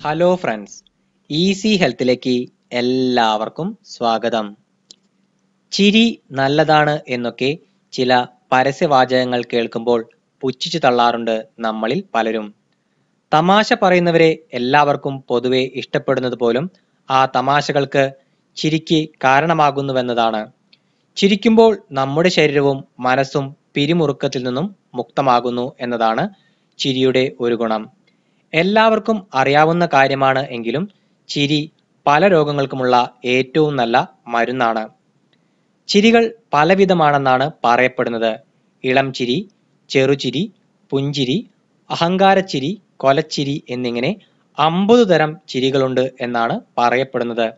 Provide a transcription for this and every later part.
Hello friends easy ഹെൽത്തിലേക്ക് എല്ലാവർക്കും സ്വാഗതം. ചിരി നല്ലതാണ് എന്നൊക്കെ ചില പരസ്യവാചകങ്ങൾ കേൾക്കുമ്പോൾ പുച്ഛിച്ചു തള്ളാറുണ്ട് നമ്മളിൽ പലരും. തമാശ പറയുന്നവരെ എല്ലാവർക്കും പൊതുവെ ഇഷ്ടപ്പെടുന്നത് പോലും ആ തമാശകൾക്ക് ചിരിക്ക് കാരണമാകുന്നുവെന്നതാണ്. ചിരിക്കുമ്പോൾ നമ്മുടെ ശരീരവും മനസ്സും പിരിമുറുക്കത്തിൽ നിന്നും മുക്തമാകുന്നു എന്നതാണ് ചിരിയുടെ ഒരു ഗുണം. എല്ലാവർക്കും അറിയാവുന്ന കാര്യമാണ് എങ്കിലും ചിരി പല രോഗങ്ങൾക്കുമുള്ള ഏറ്റവും നല്ല മരുന്നാണ്. ചിരികൾ പലവിധമാണെന്നാണ് പറയപ്പെടുന്നത്. ഇളം ചിരി ചെറുചിരി പുഞ്ചിരി അഹങ്കാരച്ചിരി കൊലച്ചിരി എന്നിങ്ങനെ അമ്പത് തരം ചിരികളുണ്ട് എന്നാണ് പറയപ്പെടുന്നത്.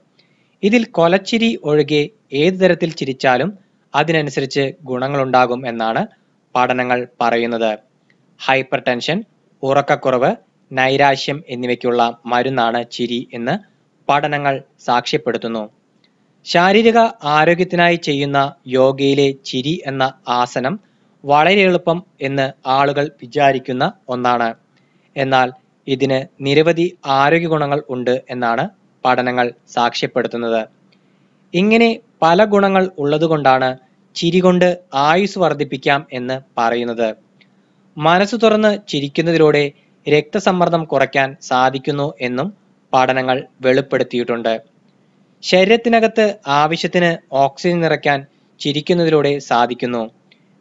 ഇതിൽ കൊലച്ചിരി ഒഴികെ ഏത് തരത്തിൽ ചിരിച്ചാലും അതിനനുസരിച്ച് ഗുണങ്ങളുണ്ടാകും എന്നാണ് പഠനങ്ങൾ പറയുന്നത്. ഹൈപ്പർ ടെൻഷൻ ഉറക്കക്കുറവ് നൈരാശ്യം എന്നിവയ്ക്കുള്ള മരുന്നാണ് ചിരി എന്ന് പഠനങ്ങൾ സാക്ഷ്യപ്പെടുത്തുന്നു. ശാരീരിക ആരോഗ്യത്തിനായി ചെയ്യുന്ന യോഗയിലെ ചിരി എന്ന ആസനം വളരെ എളുപ്പം എന്ന് ആളുകൾ വിചാരിക്കുന്ന ഒന്നാണ്. എന്നാൽ ഇതിന് നിരവധി ആരോഗ്യ ഗുണങ്ങൾ ഉണ്ട് എന്നാണ് പഠനങ്ങൾ സാക്ഷ്യപ്പെടുത്തുന്നത്. ഇങ്ങനെ പല ഗുണങ്ങൾ ഉള്ളതുകൊണ്ടാണ് ചിരി കൊണ്ട് ആയുസ് വർദ്ധിപ്പിക്കാം എന്ന് പറയുന്നത്. മനസ്സ് തുറന്ന് ചിരിക്കുന്നതിലൂടെ രക്തസമ്മർദ്ദം കുറയ്ക്കാൻ സാധിക്കുന്നു എന്നും പഠനങ്ങൾ വെളിപ്പെടുത്തിയിട്ടുണ്ട്. ശരീരത്തിനകത്ത് ആവശ്യത്തിന് ഓക്സിജൻ നിറയ്ക്കാൻ ചിരിക്കുന്നതിലൂടെ സാധിക്കുന്നു.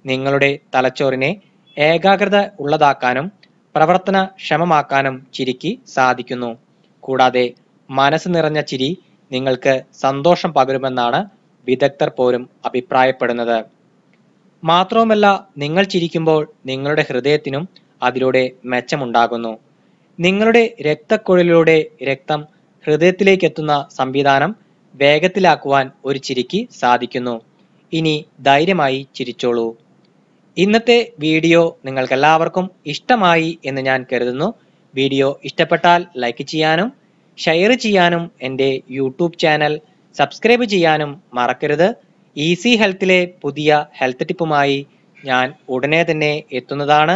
നിങ്ങളുടെ തലച്ചോറിനെ ഏകാഗ്രത ഉള്ളതാക്കാനും പ്രവർത്തന ക്ഷമമാക്കാനും ചിരിക്ക് സാധിക്കുന്നു. കൂടാതെ മനസ്സ് നിറഞ്ഞ ചിരി നിങ്ങൾക്ക് സന്തോഷം പകരുമെന്നാണ് വിദഗ്ധർ പോലും അഭിപ്രായപ്പെടുന്നത്. മാത്രവുമല്ല നിങ്ങൾ ചിരിക്കുമ്പോൾ നിങ്ങളുടെ ഹൃദയത്തിനും അതിലൂടെ മെച്ചമുണ്ടാകുന്നു. നിങ്ങളുടെ രക്തക്കുഴലിലൂടെ രക്തം ഹൃദയത്തിലേക്ക് എത്തുന്ന സംവിധാനം വേഗത്തിലാക്കുവാൻ ഒരു ചിരിക്ക് സാധിക്കുന്നു. ഇനി ധൈര്യമായി ചിരിച്ചോളൂ. ഇന്നത്തെ വീഡിയോ നിങ്ങൾക്കെല്ലാവർക്കും ഇഷ്ടമായി എന്ന് ഞാൻ കരുതുന്നു. വീഡിയോ ഇഷ്ടപ്പെട്ടാൽ ലൈക്ക് ചെയ്യാനും ഷെയർ ചെയ്യാനും എന്റെ യൂട്യൂബ് ചാനൽ സബ്സ്ക്രൈബ് ചെയ്യാനും മറക്കരുത്. ഈസി ഹെൽത്തിലെ പുതിയ ഹെൽത്ത് ടിപ്പുമായി ഞാൻ ഉടനെ തന്നെ എത്തുന്നതാണ്.